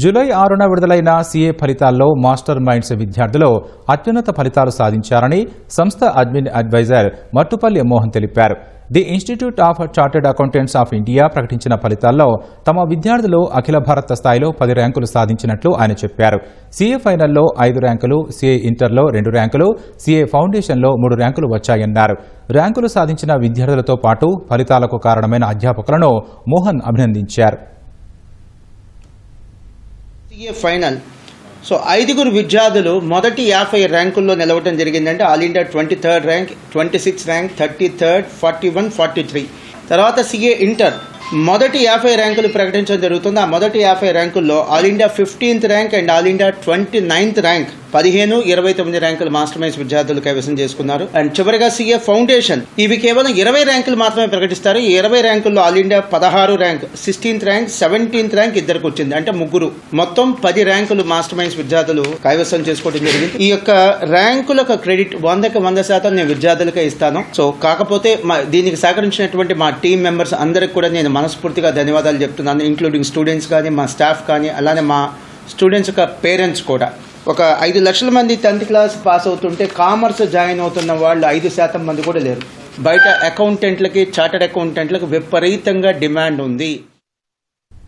July ఆరున విడుదలైన CA ఫలితాల్లో మాస్టర్ మైండ్స్ విద్యార్థులు అత్యున్నత ఫలితాలు సాధించారని సంస్థ అడ్మిన్ అడ్వైజర్ మట్టుపల్లి మోహన్ తెలిపారు. The Institute of Chartered Accountants of India ప్రకటించిన ఫలితాల్లో తమ విద్యార్థులు అఖిల భారత స్థాయిలో పది ర్యాంకులు సాధించినట్లు ఆయన చెప్పారు. సీఏ ఫైనల్లో ఐదు ర్యాంకులు సీఏ ఇంటర్లో రెండు ర్యాంకులు సీఏ ఫౌండేషన్లో మూడు ర్యాంకులు వచ్చాయన్నారు. ర్యాంకులు సాధించిన విద్యార్థులతో పాటు ఫలితాలకు కారణమైన అధ్యాపకులను మోహన్ అభినందించారు. CA final? సో ఐదుగురు విద్యార్థులు మొదటి యాభై ర్యాంకుల్లో నిలవడం జరిగిందంటే all India twenty third rank twenty six rank thirty third forty one forty three. తర్వాత సిఏ ఇంటర్. మొదటి యాభై ర్యాంకులు ప్రకటించడం జరుగుతుంది. ఆ మొదటి యాభై ర్యాంకుల్లో all India fifteenth rank and all India twenty ninth rank. పదిహేను ఇరవై తొమ్మిది ర్యాంకులు మాస్టర్ మైన్స్ విద్యార్థులు కైవసం చేసుకున్నారు. అండ్ చివరిగా సీఏ ఫౌండేషన్. ఇవి కేవలం ఇరవై ర్యాంకులు మాత్రమే ప్రకటిస్తారు. ఈ ఇరవై ర్యాంకుల్లో ఆల్ ఇండియా పదహారు rank sixteenth rank seventeenth rank ఇద్దరికి వచ్చింది. అంటే ముగ్గురు. మొత్తం పది ర్యాంకులు మాస్టర్ మైన్స్ విద్యార్థులు కైవసం చేసుకోవడం జరిగింది. ఈ యొక్క ర్యాంకులకు క్రెడిట్ వందకి వంద శాతం నేను విద్యార్థులకే ఇస్తాను. సో కాకపోతే మా దీనికి సహకరించినటువంటి మా టీం మెంబర్స్ అందరికి కూడా నేను మనస్ఫూర్తిగా ధన్యవాదాలు చెప్తున్నాను ఇంక్లూడింగ్ స్టూడెంట్స్ కానీ మా స్టాఫ్ కానీ అలానే మా స్టూడెంట్స్ యొక్క పేరెంట్స్ కూడా. ఒక ఐదు లక్షల మంది టెన్త్ క్లాస్ పాస్ అవుతుంటే కామర్స్ జాయిన్ అవుతున్న వాళ్ళు ఐదు శాతం మంది కూడా లేరు. బయట అకౌంటెంట్లకి చార్టెడ్ అకౌంటెంట్లకు విపరీతంగా డిమాండ్ ఉంది.